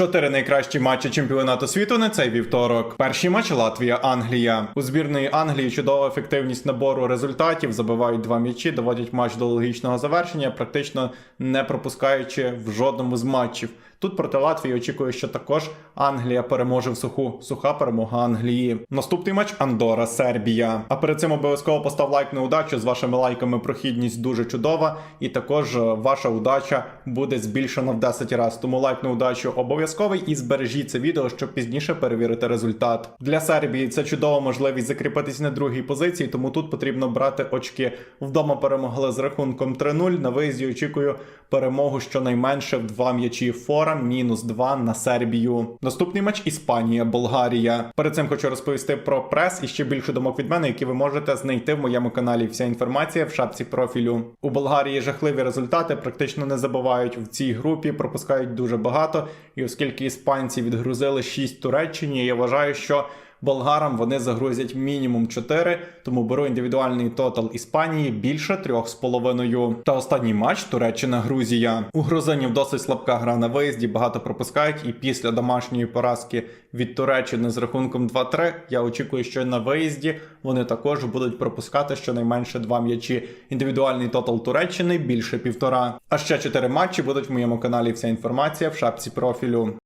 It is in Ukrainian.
Чотири найкращі матчі чемпіонату світу на цей вівторок. Перший матч Латвія-Англія. У збірної Англії чудова ефективність набору результатів. Забивають два м'ячі, доводять матч до логічного завершення, практично не пропускаючи в жодному з матчів. Тут проти Латвії очікую, що також Англія переможе в суху. Суха перемога Англії. Наступний матч Андора, Сербія. А перед цим обов'язково постав лайк на удачу. З вашими лайками прохідність дуже чудова, і також е, ваша удача буде збільшена в 10 разів. Тому лайк на удачу обов'язковий і збережіть це відео, щоб пізніше перевірити результат. Для Сербії це чудова можливість закріпитись на другій позиції, тому тут потрібно брати очки. Вдома перемогли з рахунком 3-0. На виїзді очікую перемогу щонайменше в два м'ячі. Фора мінус 2 на Сербію. Наступний матч Іспанія, Болгарія. Перед цим хочу розповісти про прес і ще більше думок від мене, які ви можете знайти в моєму каналі. Вся інформація в шапці профілю. У Болгарії жахливі результати, практично не забувають в цій групі, пропускають дуже багато. І оскільки іспанці відгрузили 6 Туреччині, я вважаю, що болгарам вони загрузять мінімум 4, тому беру індивідуальний тотал Іспанії більше 3,5. Та останній матч Туреччина-Грузія. У грузинів досить слабка гра на виїзді, багато пропускають, і після домашньої поразки від Туреччини з рахунком 2-3 я очікую, що на виїзді вони також будуть пропускати щонайменше 2 м'ячі. Індивідуальний тотал Туреччини більше півтора. А ще 4 матчі будуть в моєму каналі. Вся інформація в шапці профілю.